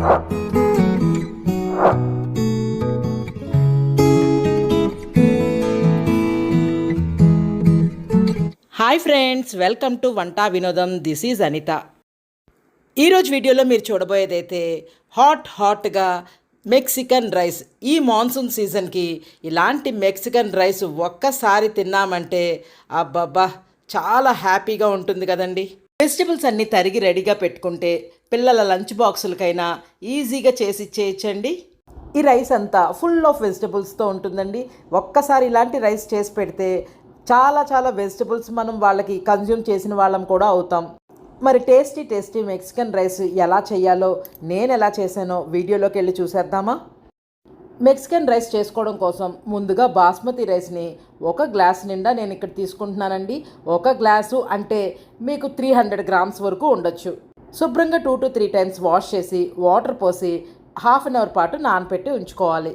Hi friends welcome to Vanta Vinodam. This is Anitha. ఈరోజు వీడియోలో మీరు చూడబోయేదైతే హాట్ హాట్గా మెక్సికన్ రైస్. ఈ మాన్సూన్ సీజన్కి ఇలాంటి మెక్సికన్ రైస్ ఒక్కసారి తిన్నామంటే అబ్బబ్బా చాలా హ్యాపీగా ఉంటుంది కదండి. వెజిటబుల్స్ అన్నీ తరిగి రెడీగా పెట్టుకుంటే పిల్లల లంచ్ బాక్సులకైనా ఈజీగా చేసి ఇచ్చేయచ్చండి ఈ రైస్ అంతా ఫుల్ ఆఫ్ వెజిటబుల్స్తో ఉంటుందండి. ఒక్కసారి ఇలాంటి రైస్ చేసి పెడితే చాలా చాలా వెజిటబుల్స్ మనం వాళ్ళకి కన్జ్యూమ్ చేసిన వాళ్ళం కూడా అవుతాం. మరి టేస్టీ టేస్టీ మెక్సికన్ రైస్ ఎలా చేయాలో నేను ఎలా చేశానో వీడియోలోకి వెళ్ళి చూసేద్దామా? మెక్సికన్ రైస్ చేసుకోవడం కోసం ముందుగా బాస్మతి రైస్ని ఒక గ్లాస్ నిండా నేను ఇక్కడ తీసుకుంటున్నానండి. ఒక గ్లాసు అంటే మీకు త్రీ హండ్రెడ్ గ్రామ్స్ వరకు ఉండొచ్చు. శుభ్రంగా two to three times wash చేసి వాటర్ పోసి హాఫ్ అన్ అవర్ పాటు నానపెట్టి ఉంచుకోవాలి.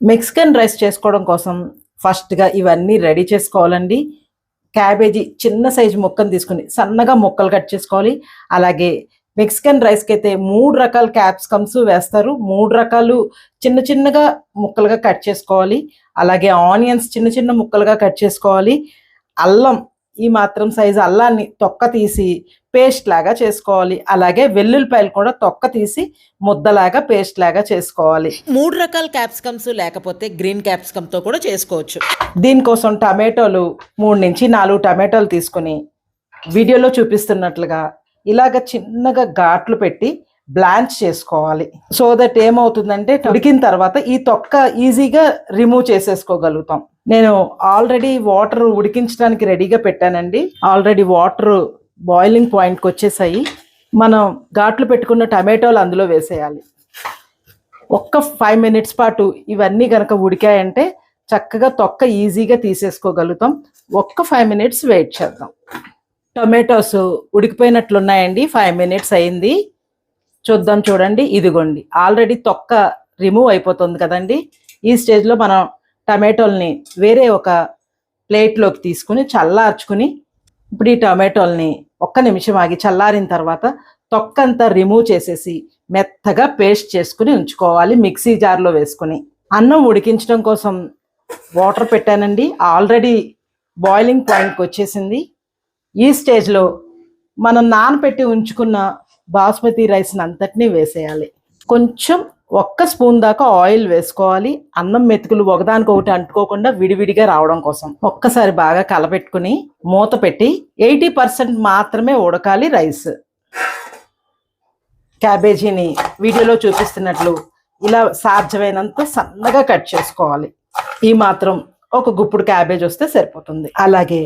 మెక్సికన్ రైస్ చేసుకోవడం కోసం ఫస్ట్గా ఇవన్నీ రెడీ చేసుకోవాలండి. క్యాబేజీ చిన్న సైజు ముక్కను తీసుకుని సన్నగా ముక్కలు కట్ చేసుకోవాలి. అలాగే మెక్సికన్ రైస్కి అయితే మూడు రకాల క్యాప్సికమ్స్ వేస్తారు. మూడు రకాలు చిన్న చిన్నగా ముక్కలుగా కట్ చేసుకోవాలి. అలాగే ఆనియన్స్ చిన్న చిన్న ముక్కలుగా కట్ చేసుకోవాలి. అల్లం ఈ మాత్రం సైజు అల్లాన్ని తొక్క తీసి పేస్ట్ లాగా చేసుకోవాలి. అలాగే వెల్లుల్లిపాయలు కూడా తొక్క తీసి ముద్దలాగా పేస్ట్ లాగా చేసుకోవాలి. మూడు రకాల క్యాప్సికమ్స్ లేకపోతే గ్రీన్ క్యాప్సికమ్తో కూడా చేసుకోవచ్చు. దీనికోసం టమాటోలు మూడు నుంచి నాలుగు టమాటోలు తీసుకుని వీడియోలో చూపిస్తున్నట్లుగా ఇలాగ చిన్నగా ఘాట్లు పెట్టి బ్లాంచ్ చేసుకోవాలి. సో దట్ ఏమవుతుందంటే ఉడికిన తర్వాత ఈ తొక్క ఈజీగా రిమూవ్ చేసేసుకోగలుగుతాం. నేను ఆల్రెడీ వాటర్ ఉడికించడానికి రెడీగా పెట్టానండి. ఆల్రెడీ వాటర్ బాయిలింగ్ పాయింట్కి వచ్చేసాయి మనం ఘాట్లు పెట్టుకున్న టమాటోలు అందులో వేసేయాలి. ఒక్క ఫైవ్ మినిట్స్ పాటు ఇవన్నీ కనుక ఉడికాయంటే చక్కగా తొక్క ఈజీగా తీసేసుకోగలుగుతాం. ఒక్క ఫైవ్ మినిట్స్ వెయిట్ చేద్దాం. టొమాటోస్ ఉడికిపోయినట్లున్నాయండి. ఫైవ్ మినిట్స్ అయింది. చూద్దాం చూడండి. ఇదిగోండి. ఆల్రెడీ తొక్క రిమూవ్ అయిపోతుంది కదండి. ఈ స్టేజ్లో మనం టమాటోల్ని వేరే ఒక ప్లేట్లోకి తీసుకుని చల్లార్చుకుని ఇప్పుడు ఈ టమాటోల్ని ఒక్క నిమిషం ఆగి చల్లారిన తర్వాత తొక్కంతా రిమూవ్ చేసేసి మెత్తగా పేస్ట్ చేసుకుని ఉంచుకోవాలి మిక్సీ జార్లో వేసుకుని. అన్నం ఉడికించడం కోసం వాటర్ పెట్టానండి. ఆల్రెడీ బాయిలింగ్ పాయింట్కి వచ్చేసింది. ఈ స్టేజ్లో మనం నానపెట్టి ఉంచుకున్న బాస్మతి రైస్ని అంతటినీ వేసేయాలి. కొంచెం ఒక్క స్పూన్ దాకా ఆయిల్ వేసుకోవాలి. అన్నం మెతుకులు ఒకదానికి ఒకటి అంటుకోకుండా విడివిడిగా రావడం కోసం. ఒక్కసారి బాగా కలపెట్టుకుని మూత పెట్టి ఎయిటీ పర్సెంట్ మాత్రమే ఉడకాలి రైస్. క్యాబేజీని వీడియోలో చూపిస్తున్నట్లు ఇలా సాధ్యమైనంత సన్నగా కట్ చేసుకోవాలి. ఈ మాత్రం ఒక గుప్పుడు క్యాబేజ్ వస్తే సరిపోతుంది. అలాగే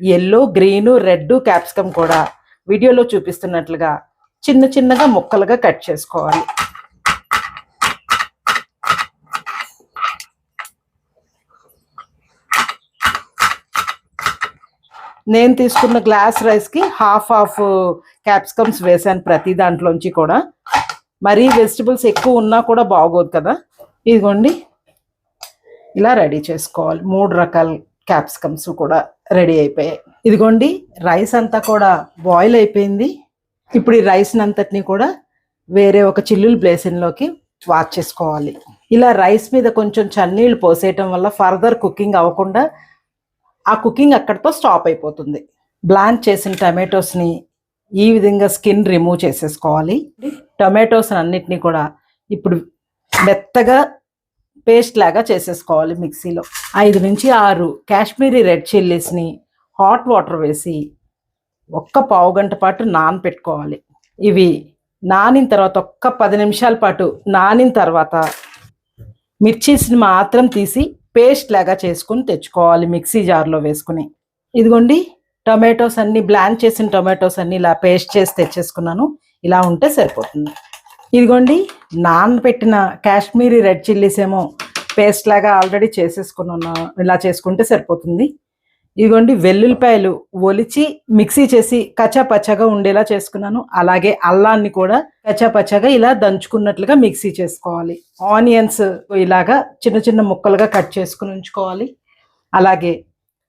ఎల్లో గ్రీను రెడ్ క్యాప్సికమ్ కూడా వీడియోలో చూపిస్తున్నట్లుగా చిన్న చిన్నగా ముక్కలుగా కట్ చేసుకోవాలి. నేను తీసుకున్న గ్లాస్ రైస్కి హాఫ్ హాఫ్ క్యాప్సికమ్స్ వేసాను ప్రతి దాంట్లోంచి కూడా. మరీ వెజిటబుల్స్ ఎక్కువ ఉన్నా కూడా బాగోదు కదా. ఇదిగోండి. ఇలా రెడీ చేసుకోవాలి. మూడు రకాల క్యాప్సికమ్స్ కూడా రెడీ అయిపోయాయి. ఇదిగోండి రైస్ అంతా కూడా బాయిల్ అయిపోయింది. ఇప్పుడు ఈ రైస్ అంతటిని కూడా వేరే ఒక చిల్లులు బేసిన్లోకి వాచ్ చేసుకోవాలి. ఇలా రైస్ మీద కొంచెం చన్నీళ్ళు పోసేయటం వల్ల ఫర్దర్ కుకింగ్ అవ్వకుండా ఆ కుకింగ్ అక్కడితో స్టాప్ అయిపోతుంది. బ్లాంచ్ చేసిన టమాటోస్ని ఈ విధంగా స్కిన్ రిమూవ్ చేసేసుకోవాలి. టమాటోస్ని అన్నిటినీ కూడా ఇప్పుడు మెత్తగా పేస్ట్ లాగా చేసేసుకోవాలి మిక్సీలో. ఐదు నుంచి ఆరు కాశ్మీరీ రెడ్ చిల్లీస్ని హాట్ వాటర్ వేసి ఒక్క పావు గంట పాటు నానపెట్టుకోవాలి. ఇవి నానిన తర్వాత ఒక్క పది నిమిషాల పాటు నానిన తర్వాత మిర్చీస్ని మాత్రం తీసి పేస్ట్ లాగా చేసుకుని తెచ్చుకోవాలి మిక్సీ జార్లో వేసుకుని. ఇదిగోండి టొమాటోస్ అన్ని బ్లాన్ చేసిన టొమాటోస్ అన్ని ఇలా పేస్ట్ చేసి తెచ్చేసుకున్నాను. ఇలా ఉంటే సరిపోతుంది. ఇదిగోండి నానబెట్టిన కాశ్మీరీ రెడ్ చిల్లీస్ ఏమో పేస్ట్ లాగా ఆల్రెడీ చేసేసుకున్నాను. ఇలా చేసుకుంటే సరిపోతుంది. ఇదిగోండి వెల్లుల్లిపాయలు ఒలిచి మిక్సీ చేసి కచ్చాపచ్చగా ఉండేలా చేసుకున్నాను. అలాగే అల్లాన్ని కూడా కచ్చాపచ్చగా ఇలా దంచుకున్నట్లుగా మిక్సీ చేసుకోవాలి. ఆనియన్స్ ఇలాగా చిన్న చిన్న ముక్కలుగా కట్ చేసుకుని ఉంచుకోవాలి. అలాగే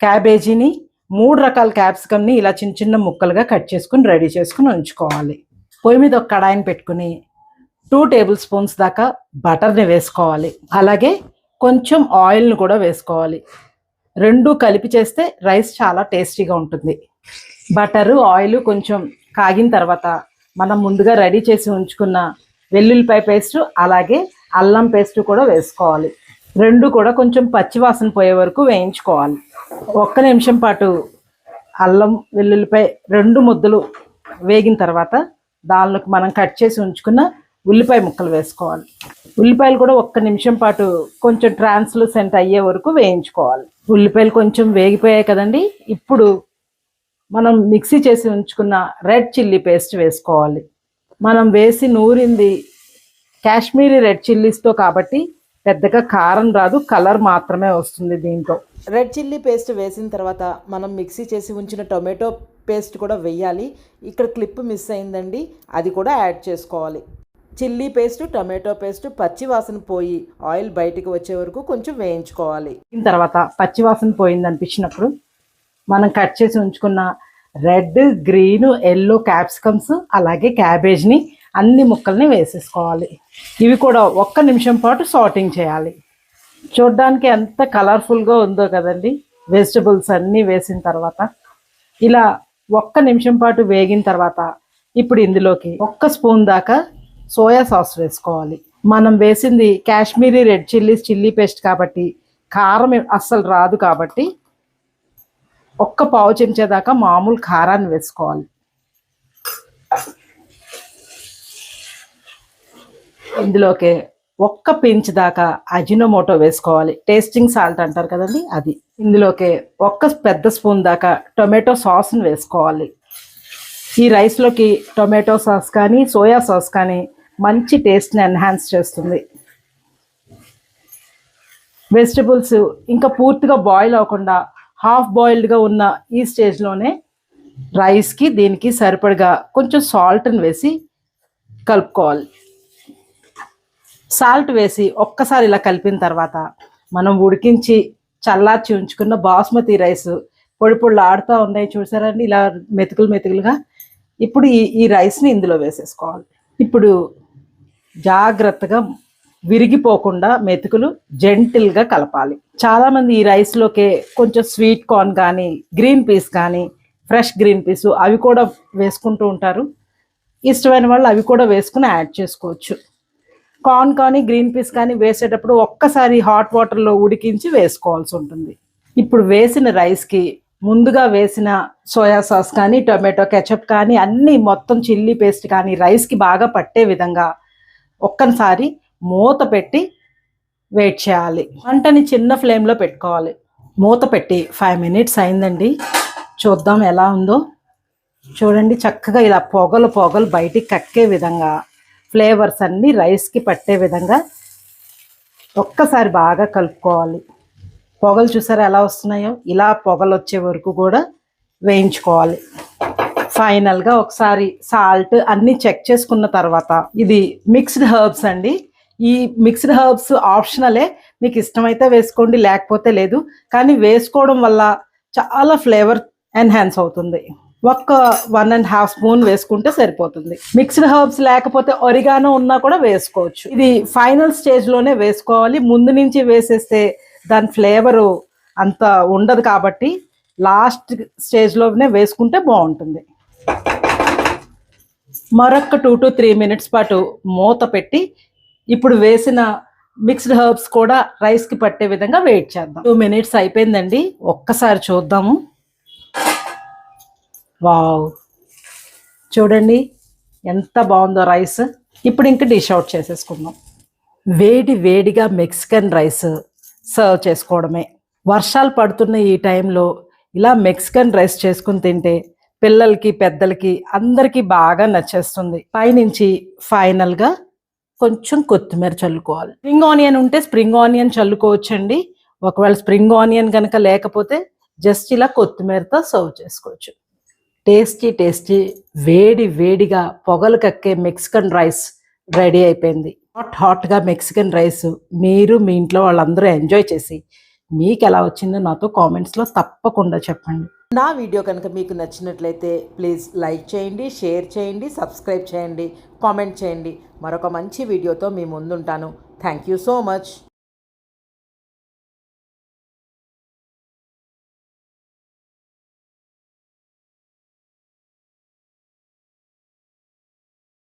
క్యాబేజీని మూడు రకాల క్యాప్సికమ్ని ఇలా చిన్న చిన్న ముక్కలుగా కట్ చేసుకుని రెడీ చేసుకుని ఉంచుకోవాలి. పొయ్యి మీద ఒక కడాయిని పెట్టుకుని టూ టేబుల్ స్పూన్స్ దాకా బటర్ని వేసుకోవాలి. అలాగే కొంచెం ఆయిల్ని కూడా వేసుకోవాలి. రెండు కలిపి చేస్తే రైస్ చాలా టేస్టీగా ఉంటుంది. బటరు ఆయిల్ కొంచెం కాగిన తర్వాత మనం ముందుగా రెడీ చేసి ఉంచుకున్న వెల్లుల్లిపాయ పేస్ట్ అలాగే అల్లం పేస్ట్ కూడా వేసుకోవాలి. రెండు కూడా కొంచెం పచ్చివాసన పోయే వరకు వేయించుకోవాలి. ఒక్క నిమిషం పాటు అల్లం వెల్లుల్లిపాయ రెండు ముద్దలు వేగిన తర్వాత దానిలోకి మనం కట్ చేసి ఉంచుకున్న ఉల్లిపాయ ముక్కలు వేసుకోవాలి. ఉల్లిపాయలు కూడా ఒక్క నిమిషం పాటు కొంచెం ట్రాన్స్లూసెంట్ అయ్యే వరకు వేయించుకోవాలి. ఉల్లిపాయలు కొంచెం వేగిపోయాయి కదండి. ఇప్పుడు మనం మిక్సీ చేసి ఉంచుకున్న రెడ్ చిల్లీ పేస్ట్ వేసుకోవాలి. మనం వేసి నూరింది కాశ్మీరీ రెడ్ చిల్లీస్తో కాబట్టి పెద్దగా కారం రాదు కలర్ మాత్రమే వస్తుంది దీంట్లో. రెడ్ చిల్లీ పేస్ట్ వేసిన తర్వాత మనం మిక్సీ చేసి ఉంచిన టొమాటో పేస్ట్ కూడా వేయాలి. ఇక్కడ క్లిప్ మిస్ అయిందండి. అది కూడా యాడ్ చేసుకోవాలి. చిల్లీ పేస్ట్ టొమాటో పేస్ట్ పచ్చి వాసన పోయి ఆయిల్ బయటికి వచ్చే వరకు కొంచెం వేయించుకోవాలి. తర్వాత పచ్చి వాసన పోయింది అనిపించినప్పుడు మనం కట్ చేసి ఉంచుకున్న రెడ్ గ్రీన్ ఎల్లో క్యాప్సికమ్స్ అలాగే క్యాబేజ్ని అన్ని ముక్కల్ని వేసేసుకోవాలి. ఇవి కూడా ఒక్క నిమిషం పాటు సాటింగ్ చేయాలి. చూడ్డానికి ఎంత కలర్ఫుల్గా ఉందో కదండి. వెజిటబుల్స్ అన్నీ వేసిన తర్వాత ఇలా ఒక్క నిమిషం పాటు వేగిన తర్వాత ఇప్పుడు ఇందులోకి ఒక్క స్పూన్ దాకా సోయా సాస్ వేసుకోవాలి. మనం వేసింది Kashmiri red chillies chilli paste కాబట్టి కారం అస్సలు రాదు కాబట్టి ఒక్క పావు చెంచా దాకా మామూలు కారాన్ని వేసుకోవాలి. ఇందులోకి ఒక్క పించ్ దాకా అజినోమోటో వేసుకోవాలి. టేస్టింగ్ సాల్ట్ అంటారు కదండి అది. ఇందులోకి ఒక్క పెద్ద స్పూన్ దాకా టొమాటో సాస్ని వేసుకోవాలి. ఈ రైస్లోకి టొమాటో సాస్ కానీ సోయా సాస్ కానీ మంచి టేస్ట్ని ఎన్హాన్స్ చేస్తుంది. వెజిటబుల్స్ ఇంకా పూర్తిగా బాయిల్ అవ్వకుండా హాఫ్ బాయిల్డ్గా ఉన్న ఈ స్టేజ్లోనే రైస్కి దీనికి సరిపడగా కొంచెం సాల్ట్ని వేసి కలుపుకోవాలి. సాల్ట్ వేసి ఒక్కసారి ఇలా కలిపిన తర్వాత మనం ఉడికించి చల్లార్చి ఉంచుకున్న బాస్మతి రైస్ పొడి పొడులు ఆడుతూ ఉన్నాయి చూసారండి? ఇలా మెతుకులు మెతుకులుగా. ఇప్పుడు ఈ ఈ రైస్ని ఇందులో వేసేసుకోవాలి. ఇప్పుడు జాగ్రత్తగా విరిగిపోకుండా మెతుకులు జెంటిల్గా కలపాలి. చాలామంది ఈ రైస్లోకే కొంచెం స్వీట్ కార్న్ కానీ గ్రీన్ పీస్ కానీ ఫ్రెష్ గ్రీన్ పీస్ అవి కూడా వేసుకుంటూ ఉంటారు. ఇష్టమైన వాళ్ళు అవి కూడా వేసుకుని యాడ్ చేసుకోవచ్చు. కార్న్ కానీ గ్రీన్ పీస్ కానీ వేసేటప్పుడు ఒక్కసారి హాట్ వాటర్లో ఉడికించి వేసుకోవాల్సి ఉంటుంది. ఇప్పుడు వేసిన రైస్కి ముందుగా వేసిన సోయా సాస్ కానీ టొమాటో కెచప్ కానీ అన్నీ మొత్తం చిల్లీ పేస్ట్ కానీ రైస్కి బాగా పట్టే విధంగా ఒక్కసారి మూత పెట్టి వెయిట్ చేయాలి. వంటని చిన్న ఫ్లేమ్లో పెట్టుకోవాలి. మూత పెట్టి ఫైవ్ మినిట్స్ అయిందండి. చూద్దాం ఎలా ఉందో. చూడండి చక్కగా ఇలా పొగలు పొగలు బయటికి కక్కే విధంగా ఫ్లేవర్స్ అన్నీ రైస్కి పట్టే విధంగా ఒక్కసారి బాగా కలుపుకోవాలి. పొగలు చూసారా ఎలా వస్తున్నాయో? ఇలా పొగలు వచ్చే వరకు కూడా వేయించుకోవాలి. ఫైనల్గా ఒకసారి సాల్ట్ అన్నీ చెక్ చేసుకున్న తర్వాత ఇది మిక్స్డ్ హర్బ్స్ అండి. ఈ మిక్స్డ్ హర్బ్స్ ఆప్షనలే. మీకు ఇష్టమైతే వేసుకోండి లేకపోతే లేదు. కానీ వేసుకోవడం వల్ల చాలా ఫ్లేవర్ ఎన్హాన్స్ అవుతుంది. ఒక్క వన్ అండ్ హాఫ్ స్పూన్ వేసుకుంటే సరిపోతుంది. మిక్స్డ్ హర్బ్స్ లేకపోతే ఒరిగానో ఉన్నా కూడా వేసుకోవచ్చు. ఇది ఫైనల్ స్టేజ్లోనే వేసుకోవాలి. ముందు నుంచి వేసేస్తే దాని ఫ్లేవరు అంత ఉండదు కాబట్టి లాస్ట్ స్టేజ్లోనే వేసుకుంటే బాగుంటుంది. మరొక టూ టు త్రీ మినిట్స్ పాటు మూత పెట్టి ఇప్పుడు వేసిన మిక్స్డ్ హర్బ్స్ కూడా రైస్కి పట్టే విధంగా వెయిట్ చేద్దాం. టూ మినిట్స్ అయిపోయిందండి. ఒక్కసారి చూద్దాము. వావ్ చూడండి ఎంత బాగుందో రైస్ ఇప్పుడు ఇంకా డిష్ అవుట్ చేసేసుకుందాం. వేడి వేడిగా మెక్సికన్ రైస్ సర్వ్ చేసుకోవడమే. వర్షాలు పడుతున్న ఈ టైంలో ఇలా మెక్సికన్ రైస్ చేసుకుని తింటే పిల్లలకి పెద్దలకి అందరికీ బాగా నచ్చేస్తుంది. పైనుంచి ఫైనల్గా కొంచెం కొత్తిమీర చల్లుకోవాలి. స్ప్రింగ్ ఆనియన్ ఉంటే స్ప్రింగ్ ఆనియన్ చల్లుకోవచ్చండి. ఒకవేళ స్ప్రింగ్ ఆనియన్ కనుక లేకపోతే జస్ట్ ఇలా కొత్తిమీరతో సర్వ్ చేసుకోవచ్చు. టేస్టీ టేస్టీ వేడి వేడిగా పొగలు కక్కే మెక్సికన్ రైస్ రెడీ అయిపోయింది. హాట్ హాట్గా మెక్సికన్ రైస్ మీరు మీ ఇంట్లో వాళ్ళందరూ ఎంజాయ్ చేసి మీకు ఎలా వచ్చిందో నాతో కామెంట్స్లో తప్పకుండా చెప్పండి. నా వీడియో కనుక మీకు నచ్చినట్లయితే ప్లీజ్ లైక్ చేయండి షేర్ చేయండి సబ్స్క్రైబ్ చేయండి కామెంట్ చేయండి. మరొక మంచి వీడియోతో మీ ముందుంటాను. Thank you so much.